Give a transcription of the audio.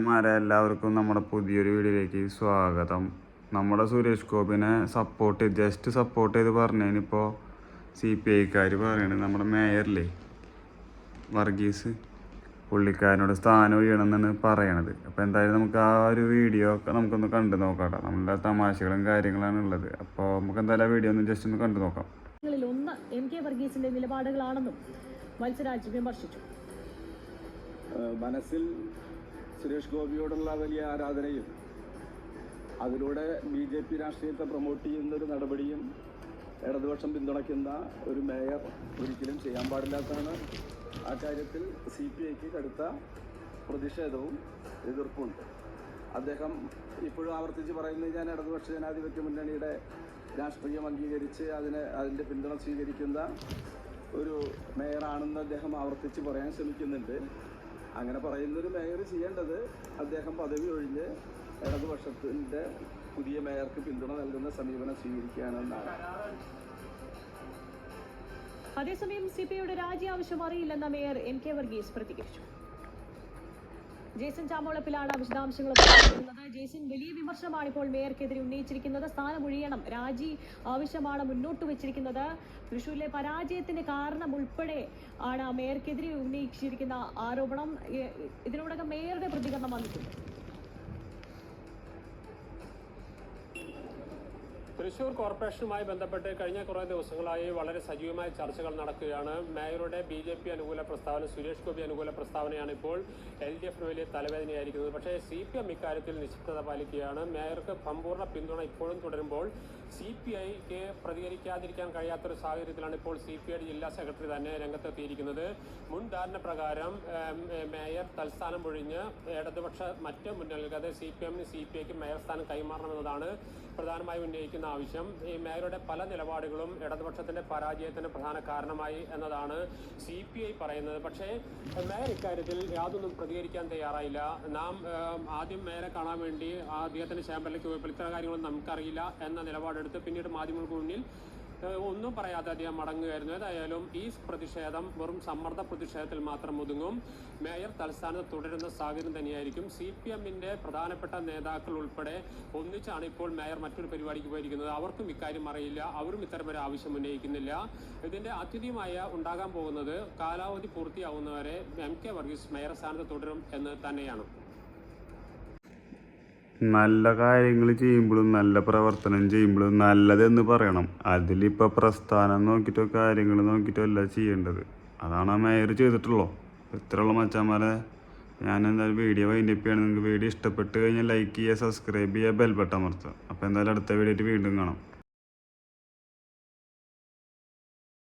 മാരെ എല്ലാവർക്കും നമ്മുടെ പുതിയൊരു വീഡിയോയിലേക്ക് സ്വാഗതം. നമ്മുടെ സുരേഷ് ഗോപിനെ സപ്പോർട്ട് ജസ്റ്റ് സപ്പോർട്ട് ചെയ്ത് പറഞ്ഞതിനിപ്പോൾ സി പി ഐക്കാർ പറയണത് നമ്മുടെ മേയറില്ലേ? വർഗീസ് പുള്ളിക്കാരനോട് സ്ഥാനം ഒഴിയണമെന്നാണ് പറയണത്. അപ്പോൾ എന്തായാലും നമുക്ക് ആ ഒരു വീഡിയോ ഒക്കെ നമുക്കൊന്ന് കണ്ടു നോക്കാം നമ്മളുടെ തമാശകളും കാര്യങ്ങളാണ് ഉള്ളത്. അപ്പോൾ നമുക്ക് എന്തായാലും ആ വീഡിയോ ഒന്ന് ജസ്റ്റ് ഒന്ന് കണ്ടു നോക്കാം. ഒന്ന് എം കെ വർഗീസിന്റെ നിലപാടുകളാണെന്നും മത്സരാജ് വിമർശിച്ചു. മനസ്സിൽ സുരേഷ് ഗോപിയോടുള്ള വലിയ ആരാധനയും അതിലൂടെ ബി ജെ പി രാഷ്ട്രീയത്തെ പ്രൊമോട്ട് ചെയ്യുന്ന ഒരു നടപടിയും ഇടതുപക്ഷം പിന്തുണയ്ക്കുന്ന ഒരു മേയർ ഒരിക്കലും ചെയ്യാൻ പാടില്ലാത്തതാണ്. ആ കാര്യത്തിൽ സി പി ഐക്ക് കടുത്ത പ്രതിഷേധവും എതിർപ്പുണ്ട് അദ്ദേഹം ഇപ്പോഴും ആവർത്തിച്ച് പറയുന്നത് ഞാൻ ഇടതുപക്ഷ ജനാധിപത്യ മുന്നണിയുടെ രാഷ്ട്രീയം അംഗീകരിച്ച് അതിന് അതിന്റെ പിന്തുണ സ്വീകരിക്കുന്ന ഒരു മേയറാണെന്ന് അദ്ദേഹം ആവർത്തിച്ച് പറയാൻ ശ്രമിക്കുന്നുണ്ട്. അങ്ങനെ പറയുന്നൊരു മേയർ ചെയ്യേണ്ടത് അദ്ദേഹം പദവി ഒഴിഞ്ഞ് ഇടതുപക്ഷത്തിന്റെ പുതിയ മേയർക്ക് പിന്തുണ നൽകുന്ന സമീപനം സ്വീകരിക്കുകയാണെന്നാണ്. അതേസമയം സി പി രാജി ആവശ്യം അറിയില്ലെന്ന മേയർ എൻ കെ വർഗീസ് പ്രതികരിച്ചു. ജേസൺ ചാമോളപ്പിലാണ് വിശദാംശങ്ങൾ ജേസൺ വലിയ വിമർശനമാണ് ഇപ്പോൾ മേയർക്കെതിരെ ഉന്നയിച്ചിരിക്കുന്നത്. സ്ഥാനമൊഴിയണം രാജി ആവശ്യമാണ് മുന്നോട്ട് വെച്ചിരിക്കുന്നത്. തൃശൂരിലെ പരാജയത്തിന് കാരണം ഉൾപ്പെടെ ആണ് മേയർക്കെതിരെ ഉന്നയിച്ചിരിക്കുന്ന ആരോപണം. ഇതിനോടകം മേയറുടെ പ്രതികരണം വന്നിട്ടുണ്ട്. തൃശൂർ കോർപ്പറേഷനുമായി ബന്ധപ്പെട്ട് കഴിഞ്ഞ കുറേ ദിവസങ്ങളായി വളരെ സജീവമായ ചർച്ചകൾ നടക്കുകയാണ്. മേയറുടെ ബി ജെ പി അനുകൂല പ്രസ്താവന സുരേഷ് ഗോപി അനുകൂല പ്രസ്താവനയാണ് ഇപ്പോൾ എൽ ഡി എഫിന് വലിയ തലവേദനയായിരിക്കുന്നത്. പക്ഷേ സി പി എം ഇക്കാര്യത്തിൽ നിശബ്ദത പാലിക്കുകയാണ്. മേയർക്ക് സമ്പൂർണ പിന്തുണ ഇപ്പോഴും തുടരുമ്പോൾ സി പി ഐക്ക് പ്രതികരിക്കാതിരിക്കാൻ കഴിയാത്തൊരു സാഹചര്യത്തിലാണ് ഇപ്പോൾ സി പി ഐ ജില്ലാ സെക്രട്ടറി തന്നെ രംഗത്തെത്തിയിരിക്കുന്നത്. മുൻ ധാരണ പ്രകാരം മേയർ തൽസ്ഥാനം ഒഴിഞ്ഞ് ഇടതുപക്ഷ മറ്റ് മുന്നണികൾക്ക് അതായത് സി പി എമ്മിന് സി പി ഐക്ക് മേയർ സ്ഥാനം കൈമാറണമെന്നതാണ് പ്രധാനമായും ഉന്നയിക്കുന്ന ആവശ്യം. ഈ മേയറുടെ പല നിലപാടുകളും ഇടതുപക്ഷത്തിന്റെ പരാജയത്തിന് പ്രധാന കാരണമായി എന്നതാണ് സി പി ഐ പറയുന്നത്. പക്ഷേ മേയർ ഇക്കാര്യത്തിൽ യാതൊന്നും പ്രതികരിക്കാൻ തയ്യാറായില്ല. നാം ആദ്യം മേയറെ കാണാൻ വേണ്ടി അദ്ദേഹത്തിന്റെ ചേംബറിലേക്ക് പോയപ്പോൾ ഇത്തരം കാര്യങ്ങളൊന്നും നമുക്കറിയില്ല എന്ന നിലപാടെടുത്ത് പിന്നീട് മാധ്യമങ്ങൾക്ക് മുന്നിൽ ഒന്നും പറയാതെ അദ്ദേഹം മടങ്ങുകയായിരുന്നു. ഏതായാലും ഈ പ്രതിഷേധം വെറും സമ്മർദ്ദ പ്രതിഷേധത്തിൽ മാത്രം ഒതുങ്ങും. മേയർ തലസ്ഥാനത്ത് തുടരുന്ന സാഹചര്യം തന്നെയായിരിക്കും. സി പി എമ്മിന്റെ പ്രധാനപ്പെട്ട നേതാക്കൾ ഉൾപ്പെടെ ഒന്നിച്ചാണ് ഇപ്പോൾ മേയർ മറ്റൊരു പരിപാടിക്ക് പോയിരിക്കുന്നത്. അവർക്കും ഇക്കാര്യം അറിയില്ല. അവരും ഇത്തരമൊരു ആവശ്യം ഉന്നയിക്കുന്നില്ല. ഇതിന്റെ അതിഥിയുമായ ഉണ്ടാകാൻ പോകുന്നത് കാലാവധി പൂർത്തിയാവുന്നവരെ എം കെ വർഗീസ് മേയർ സ്ഥാനത്ത് തുടരും എന്ന് തന്നെയാണ്. നല്ല കാര്യങ്ങൾ ചെയ്യുമ്പോഴും നല്ല പ്രവർത്തനം ചെയ്യുമ്പോഴും നല്ലതെന്ന് പറയണം. അതിലിപ്പോൾ പ്രസ്ഥാനം നോക്കിയിട്ടോ കാര്യങ്ങൾ നോക്കിയിട്ടോ അല്ല ചെയ്യേണ്ടത്. അതാണ് ആ മേയർ ചെയ്തിട്ടുള്ളൂ. ഇത്രയുള്ള മച്ചാന്മാരെ. ഞാൻ എന്തായാലും വീഡിയോ വൈൻഡപ്പ് ചെയ്യണം നിങ്ങൾക്ക് വീഡിയോ ഇഷ്ടപ്പെട്ട് കഴിഞ്ഞാൽ ലൈക്ക് ചെയ്യുക സബ്സ്ക്രൈബ് ചെയ്യുക ബെൽ ബട്ടൺ അമർത്തുക. അപ്പോൾ എന്തായാലും അടുത്ത വീഡിയോ വീണ്ടും കാണാം.